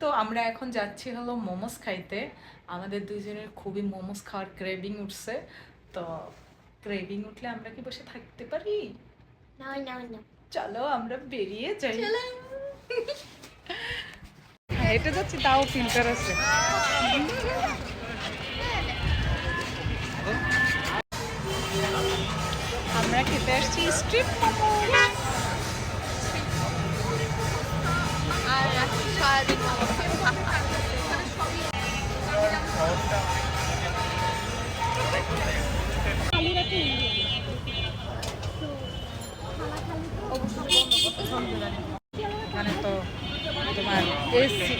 তো আমরা এখন যাচ্ছি হলো মোমোস খাইতে। আমাদের দুজনের খুবই মোমোস খাওয়ার ক্রেভিং উঠছে। তো ক্রেভিং উঠলে আমরা কি বসে থাকতে পারি. চলো আমরা বেরিয়ে যাই। হ্যাঁ এটা যাচ্ছি তাও ফিল্টার আছে। আমরা খেতে আসছি স্ট্রিট মোমো মানে তো তোমার এসি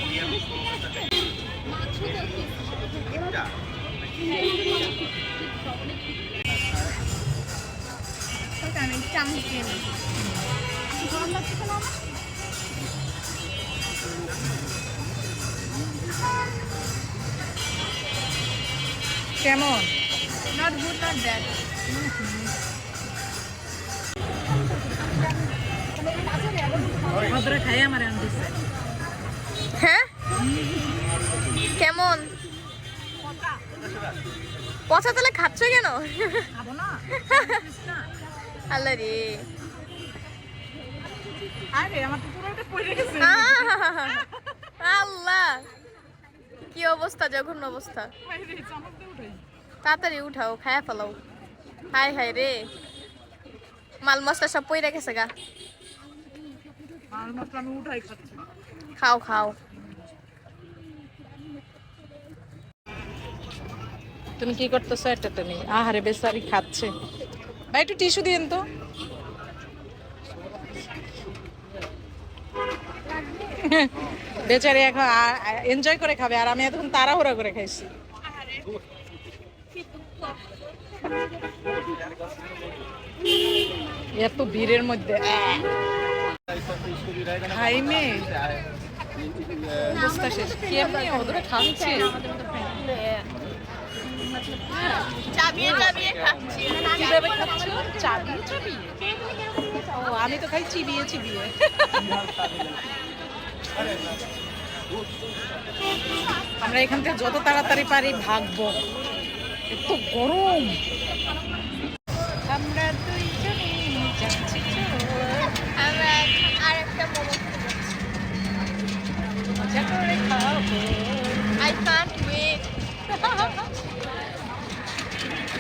আমি চামচ দিয়ে নিই গরম লাগছে কেন আমার কেমন? নট গুড নট ব্যাড হ্যাঁ? কেমন? পচা তাহলে খাচ্ছ কেন? আল্লাহ রে। আরে আমার তো পুরোটা পড়ে গেছে। আল্লাহ। কি অবস্থা? জঘন্য অবস্থা। তাড়াতাড়ি উঠাও খায়া ফেলাও। হাই হাই রে। মাল মশলা সব পইরা গেছে গা। আর মাত্র আমি উঠাই খাচ্ছি। খাও খাও। তুমি কি করতেছো এটা তুমি? আহারে বেচারি খাচ্ছে। ভাই একটু টিস্যু দিন তো। বেচারি এখন এনজয় করে খাবে আর আমি এতক্ষণ তাড়াহুড়া করে খাইছি। এত ভিড়ের মধ্যে খাইমে অবস্থা শেষ। কেমনি ওদের খাচ্ছে চাবিয়ে চাবিয়ে খাচ্ছি। কীভাবে খাচ্ছ? চাবিয়ে চাবিয়ে? ও আমি তো খাই চিবিয়ে চিবিয়ে। আমরা এখান থেকে যত তাড়াতাড়ি পারি ভাগবো। এত গরম। আমরা দুইজনে যাচ্ছি আমরা আর একটা মজা করে খাব আই কান্ট ওয়েট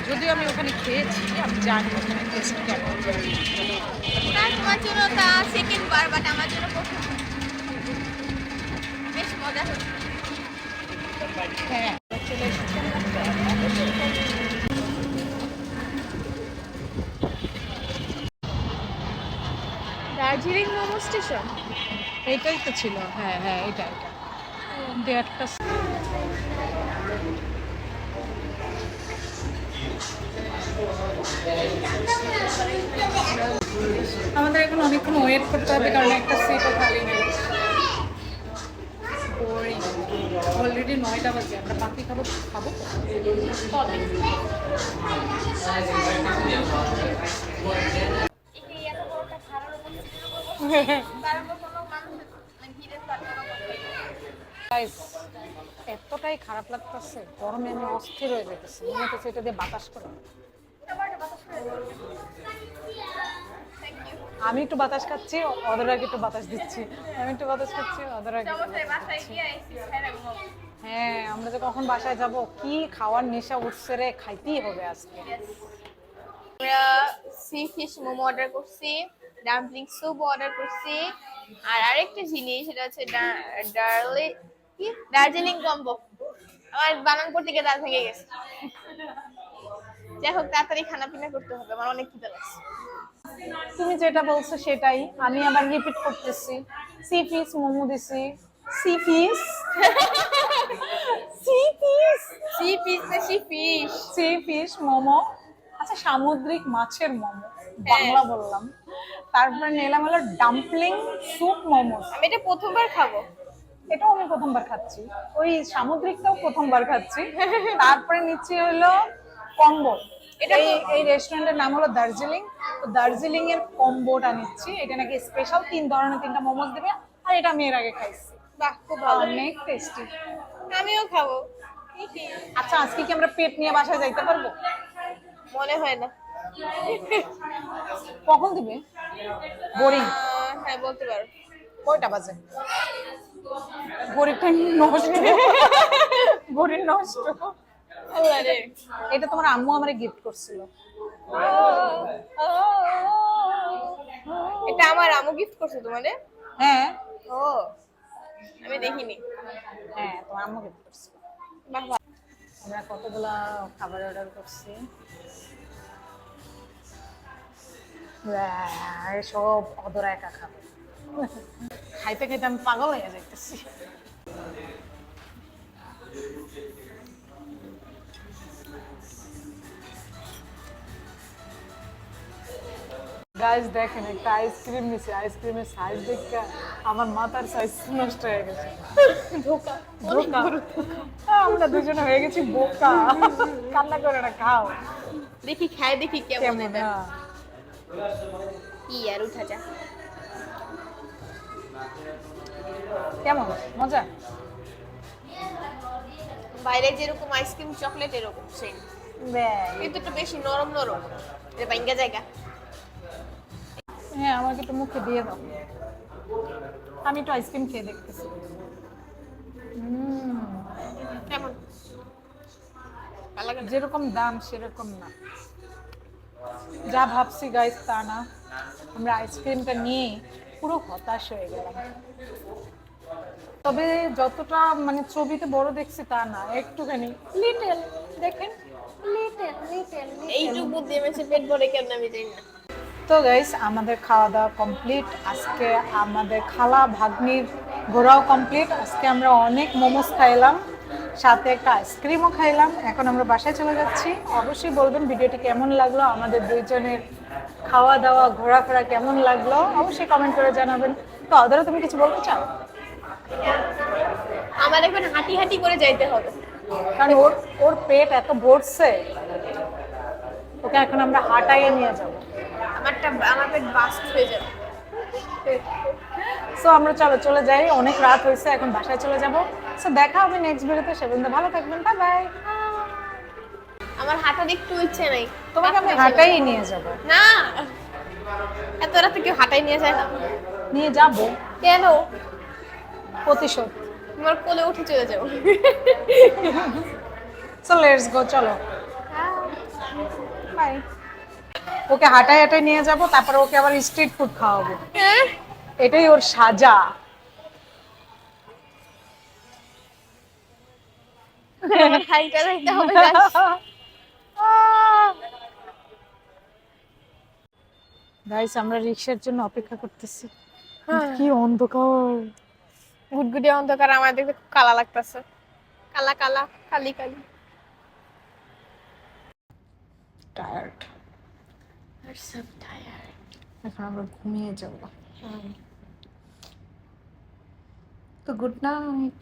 যদিও আমি ওখানে খেয়েছি আমি জানি ওখানে টেস্ট কেমন। তার তোমার জন্য তা সেকেন্ড বার বাট আমার জন্য প্রথম বেশ মজা হচ্ছে হ্যাঁ চলে এসেছি দার্জিলিং মোমো স্টেশন? এটাই তো ছিল হ্যাঁ হ্যাঁ এটা এটা আমাদের এখন অনেকক্ষণ ওয়েট করতে হবে, কারণ একটা সিটও খালি নেই। নয়টা বাজে, আমরা বাকি খাব খাব? এতটাই খারাপ লাগতেছে, গরমে আমি অস্থির হয়ে যেতেছি মনে হচ্ছে এটা দিয়ে বাতাস করে আমি একটু বাতাস খাচ্ছি ওদের আগে একটু বাতাস দিচ্ছি আমি একটু বাতাস খাচ্ছি ওদের আগে। হ্যাঁ আমরা যে কখন বাসায় যাব? কি খাওয়ার নেশা উঠছে রে? খাইতেই হবে আজকে। আমরা সি ফিশ মোমো অর্ডার করছি ডাম্পলিং স্যুপ অর্ডার করছি আর আরেকটা জিনিস সেটা হচ্ছে ডার্লি কি? দার্জিলিং কম্বো আমার বানান করতে গিয়ে দাঁত ভেঙে গেছে। যাই হোক তাড়াতাড়ি খানা পিনা করতে হবে আমার অনেক খিদে লাগছে। তুমি যেটা বলছো সেটাই। আমি আবার রিপিট করতেছি। সি ফিস মোমো দিছি। Sea fish sea fish sea fish sea fish momo. আচ্ছা সামুদ্রিক মাছের মোমো। বাংলা বললাম। তারপরে নিলাম হলো ডাম্পলিং স্যুপ মোমো। আমি এটা প্রথমবার খাব। এটাও আমি প্রথমবার খাচ্ছি। ওই সামুদ্রিকটাও প্রথমবার খাচ্ছি। তারপরে নিচ্ছি হলো কম্বো এটা এই রেস্টুরেন্টের নাম হলো দার্জিলিং। তো দার্জিলিং এর কম্বোটা নিচ্ছি। এটা নাকি স্পেশাল তিন ধরনের তিনটা মোমোস দেবে। আর এটা আমি এর আগে খাইছি। বাহ খুব ভালো। অনেক টেস্টি আমিও খাব। আচ্ছা আজকে কি আমরা পেট নিয়ে বাসায় যাইতে পারব? মনে হয় না। কখন দিবে? বোরিং? হ্যাঁ বলতে পারো। কয়টা বাজে? ঘড়িটা নষ্ট। ঘড়ি নষ্ট। এটা তোমার আম্মু আমারে গিফট করছিল। এটা আমার আম্মু গিফট করছে তোমাদের হ্যাঁ। ও আমি দেখিনি। হ্যাঁ তোমার আম্মু গিফট করছিল। বাহ আমরা কতগুলা খাবার অর্ডার করছি? আহ, সব অদরা একা খাবে। খাইতে খাইতে আমি পাগল হয়ে যাইতেছি। গাইস দেখেন একটা আইসক্রিম নিছি আইসক্রিমের সাইজ দেখে আমার মাথার সাইজ নষ্ট হয়ে গেছে। ধোকা বোকা আমরা দুজনে হয়ে গেছি বোকা। কান্না করে না খাও। দেখি খায় দেখি কেমন এটা হ্যাঁ। কি আর উঠা যা কেমন? মজা? বাইরে যেরকম আইসক্রিম চকলেট এরকম সেম কিন্তু একটু বেশি নরম নরম। এটা বাইঙ্গা জায়গা। হ্যাঁ আমাকে একটু মুখে দিয়ে দাও। আমি একটু আইসক্রিম খেয়ে দেখতেছি। কেমন? যেরকম দাম সেরকম না। যা ভাবছি গাইস তা না। আমরা আইসক্রিমটা নিয়ে পুরো হতাশ হয়ে গেলাম। তবে যতটা মানে ছবিতে বড় দেখছি তা না একটুখানি। লিটেল দেখেন। লিটেল লিটেল এইটুকু দিয়ে পেট ভরে কেমন আমি জানি না। তো গাইস আমাদের খাওয়া দাওয়া কমপ্লিট আজকে আমাদের খালা ভাগ্নির ঘোরাও কমপ্লিট আজকে আমরা অনেক মোমোস খাইলাম সাথে একটা আইসক্রিমও খাইলাম। এখন আমরা বাসায় চলে যাচ্ছি। অবশ্যই বলবেন ভিডিওটি কেমন লাগল আমাদের দুইজনের খাওয়া দাওয়া ঘোরাফেরা কেমন লাগল? অবশ্যই কমেন্ট করে জানাবেন। তো অদারও তুমি কিছু বলতে চাও? আমার এখন হাঁটি হাঁটি করে যাইতে হবে। কারণ ওর ওর পেট এত ভরছে। ওকে এখন আমরা হাঁটাইয়ে নিয়ে যাব। আমারটা আমার পেট বাস্ট হয়ে যাবে। সো আমরা চলো চলে যাই। অনেক রাত হয়েছে এখন বাসায় চলে যাব। সো দেখা হবে নেক্সট ভিডিওতে। সে পর্যন্ত ভালো থাকবেন। বাই বাই আমার হাঁটার একটু ইচ্ছে নাই। তোমাকে আমি হাঁটাই নিয়ে যাব। না। এত রাতে কেউ হাঁটাই নিয়ে যায় না। নিয়ে যাব। কেন? প্রতিশোধ। তোমার কোলে উঠে চলে যাব। সো লেটস গো চলো। বাই ওকে হাঁটাই হাঁটাই নিয়ে যাব তারপরে ওকে আবার স্ট্রিট ফুড খাওয়াবো। হ্যাঁ? এটাই ওর সাজা। গাইস আমরা রিক্সার জন্য অপেক্ষা করতেছি। কি অন্ধকার। গুটগুটি অন্ধকার আমার দেখতে খুব কালা লাগতেছে। কালা কালা কালি কালি। টায়ার্ড এখন আমরা ঘুমিয়ে যাব। তো গুড নাইট